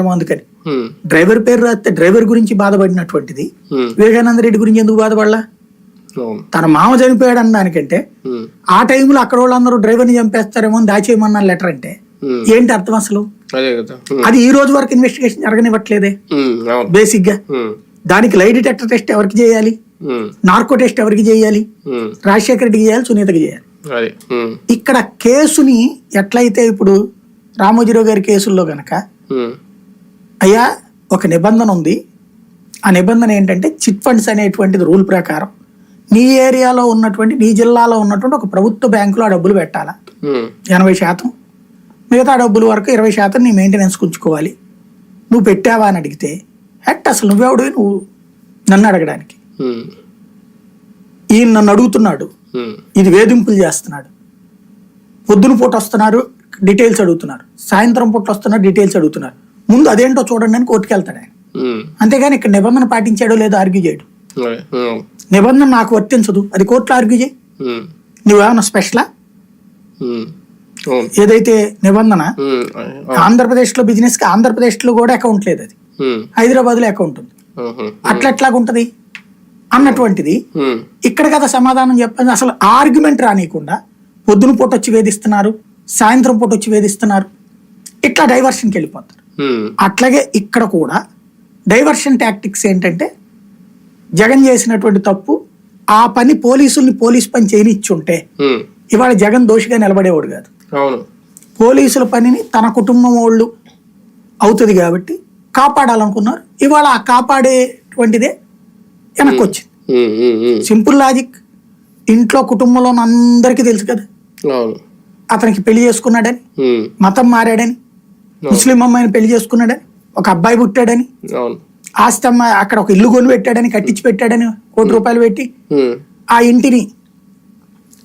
ఏమో అందుకని. డ్రైవర్ పేరు రాస్తే డ్రైవర్ గురించి బాధపడినటువంటిది. వివేకానంద రెడ్డి గురించి ఎందుకు బాధపడలా? తన మామ చనిపోయాడు అన్న దానికంటే ఆ టైంలో అక్కడ వాళ్ళందరూ డ్రైవర్ని చంపేస్తారేమో అని దాచేయమన్న లెటర్ అంటే ఏంటి అర్థం అసలు? అదే ఈ రోజు వరకు ఇన్వెస్టిగేషన్ జరగనివ్వట్లేదే? బేసిక్గా దానికి లై డిటెక్టర్ టెస్ట్ ఎవరికి చేయాలి? నార్కో టెస్ట్ ఎవరికి చేయాలి? రాజశేఖర రెడ్డికి చేయాలి సునీతకి చేయాలి? ఇక్కడ కేసుని ఎట్లయితే ఇప్పుడు రామోజీరావు గారి కేసుల్లో గనక అయ్యా ఒక నిబంధన ఉంది. ఆ నిబంధన ఏంటంటే చిట్ ఫండ్స్ అనేటువంటిది రూల్ ప్రకారం నీ ఏరియాలో ఉన్నటువంటి నీ జిల్లాలో ఉన్నటువంటి ఒక ప్రభుత్వ బ్యాంకులో ఆ డబ్బులు పెట్టాలా? ఎనభై శాతం. మిగతా డబ్బుల వరకు ఇరవై శాతం నీ మెయింటెనెన్స్ ఉంచుకోవాలి. నువ్వు పెట్టావా అని అడిగితే హెట్ అసలు నువ్వెవడు నువ్వు నన్ను అడగడానికి. ఈయన నన్ను అడుగుతున్నాడు. ఇది వేధింపులు చేస్తున్నాడు. పొద్దున పూట వస్తున్నారు డీటెయిల్స్ అడుగుతున్నారు. సాయంత్రం పూట వస్తున్నారు డీటెయిల్స్ అడుగుతున్నారు. ముందు అదేంటో చూడండి అని కోర్టుకు వెళ్తాడు ఆయన. అంతేగాని ఇక్కడ నిబంధన పాటించాడో లేదో ఆర్గ్యూ చేయడు. నిబంధన నాకు వర్తించదు. అది కోర్టులో ఆర్గ్యూ చేయి. నువ్వేమన్నా స్పెషలా ఏదైతే నిబంధన ఆంధ్రప్రదేశ్లో బిజినెస్కి ఆంధ్రప్రదేశ్లో కూడా అకౌంట్ లేదు అది. హైదరాబాద్లో అకౌంట్ ఉంది. ఉహు, అట్లా ఎట్లాగుంటది అన్నటువంటిది ఇక్కడ కదా సమాధానం చెప్పండి అసలు ఆర్గ్యుమెంట్ రానియకుండా పొద్దున పూట వచ్చి వేధిస్తున్నారు సాయంత్రం పూట వచ్చి వేధిస్తున్నారు ఇట్లా డైవర్షన్కి వెళ్ళిపోతారు. అట్లాగే ఇక్కడ కూడా డైవర్షన్ టాక్టిక్స్ ఏంటంటే జగన్ చేసినటువంటి తప్పు ఆ పని పోలీసుల్ని పోలీస్ పని చేయనిచ్చుంటే ఉమ్, ఇవాళ జగన్ దోషిగా నిలబడేవాడు కాదు. పోలీసుల పనిని తన కుటుంబం వాళ్ళు అవుతుంది కాబట్టి కాపాడాలనుకున్నారు. ఇవాళ ఆ కాపాడేటువంటిదే వెనక్కి వచ్చింది సింపుల్ లాజిక్ ఇంట్లో కుటుంబంలో అందరికీ తెలుసు కదా. అతనికి పెళ్ళి చేసుకున్నాడని ఉమ్, మతం మారాడని ముస్లిం అమ్మాయిని పెళ్ళి చేసుకున్నాడని ఒక అబ్బాయి పుట్టాడని అవును. ఆస్తి అమ్మాయి అక్కడ ఒక ఇల్లు కొని పెట్టాడని కట్టించి పెట్టాడని కోటి రూపాయలు పెట్టి ఉమ్, ఆ ఇంటిని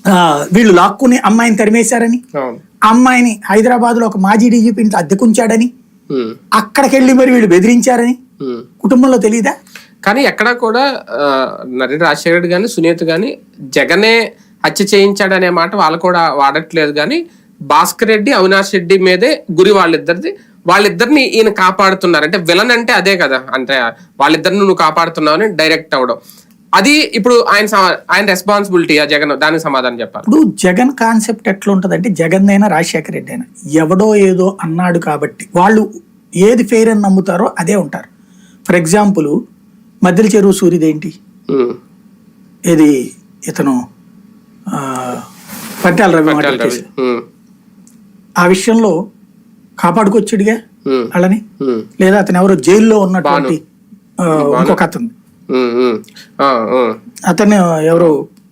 ఆ, వీళ్ళు లాక్కుని అమ్మాయిని తరిమేశారని అమ్మాయిని హైదరాబాద్లో ఒక మాజీ డీజీపీ ఇంట్లో అద్దెకుంచాడని ఉమ్, అక్కడికి వెళ్ళి మరి వీళ్ళు బెదిరించారని. కుటుంబంలో తెలియదా కానీ ఎక్కడా కూడా నరేంద్ర రాజశేఖర రెడ్డి కానీ సునీత కానీ జగనే హత్య చేయించాడనే మాట వాళ్ళు కూడా వాడట్లేదు కానీ భాస్కర్ రెడ్డి అవినాష్ రెడ్డి మీదే గురి వాళ్ళిద్దరిది. వాళ్ళిద్దరిని ఈయన కాపాడుతున్నారు. అంటే విలన్ అంటే అదే కదా. అంటే వాళ్ళిద్దరిని నువ్వు కాపాడుతున్నావు అని డైరెక్ట్ అవడం అది ఇప్పుడు ఆయన ఆయన రెస్పాన్సిబిలిటీ ఆ జగన్ దానికి సమాధానం చెప్పాలి. ఇప్పుడు జగన్ కాన్సెప్ట్ ఎట్లా ఉంటుందంటే జగన్ అయినా రాజశేఖర రెడ్డి అయినా ఎవడో ఏదో అన్నాడు కాబట్టి వాళ్ళు ఏది ఫెయిర్ అని నమ్ముతారో అదే ఉంటారు. ఫర్ ఎగ్జాంపుల్ మధ్యల చెరువు సూర్యుదేంటి ఇది ఇతను పట్టాల రవి పట్టాల మర్డర్ రవి. కేసు. ఉమ్, ఆ విషయంలో కాపాడుకొచ్చాడుగా వాళ్ళని? లేదా అతను ఎవరో జైల్లో ఉన్నటువంటి ఇంకొక అతను. అతను ఎవరో